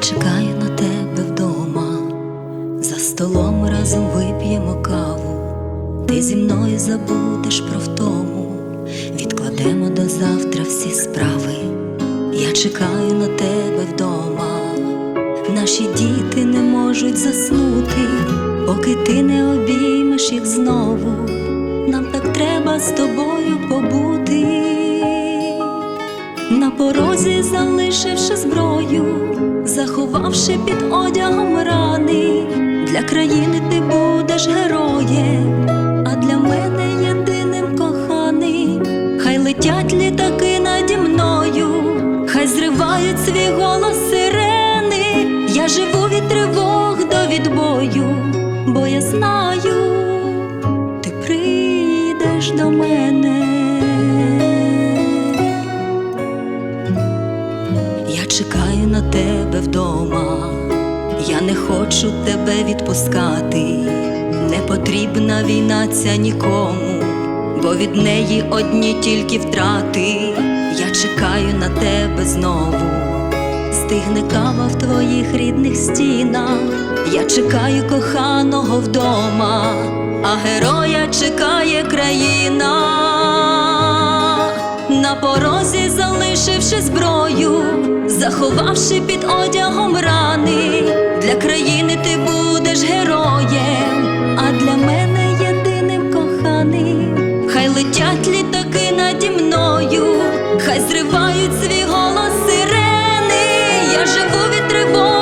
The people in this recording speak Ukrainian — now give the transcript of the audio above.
Чекаю на тебе вдома, за столом разом вип'ємо каву, ти зі мною забудеш про втому, відкладемо до завтра всі справи. Я чекаю на тебе вдома, наші діти не можуть заснути, поки ти не обіймеш їх знову. Нам так треба з тобою побути. На порозі залишивши зброю, заховавши під одягом рани, для країни ти будеш героєм, а для мене єдиним коханий. Хай летять літаки наді мною, хай зривають свій голос сирени. Я живу від тривог до відбою, бо я знаю, ти прийдеш до мене. Вдома, я не хочу тебе відпускати, не потрібна війна ця нікому, бо від неї одні тільки втрати. Я чекаю на тебе знову, стигне кава в твоїх рідних стінах. Я чекаю коханого вдома, а героя чекає країна на порозі залишивши зброю, заховавши під одягом рани, для країни ти будеш героєм, а для мене єдиним коханий, хай летять літаки наді мною, хай зривають свій голос сирени, я живу від тривоги.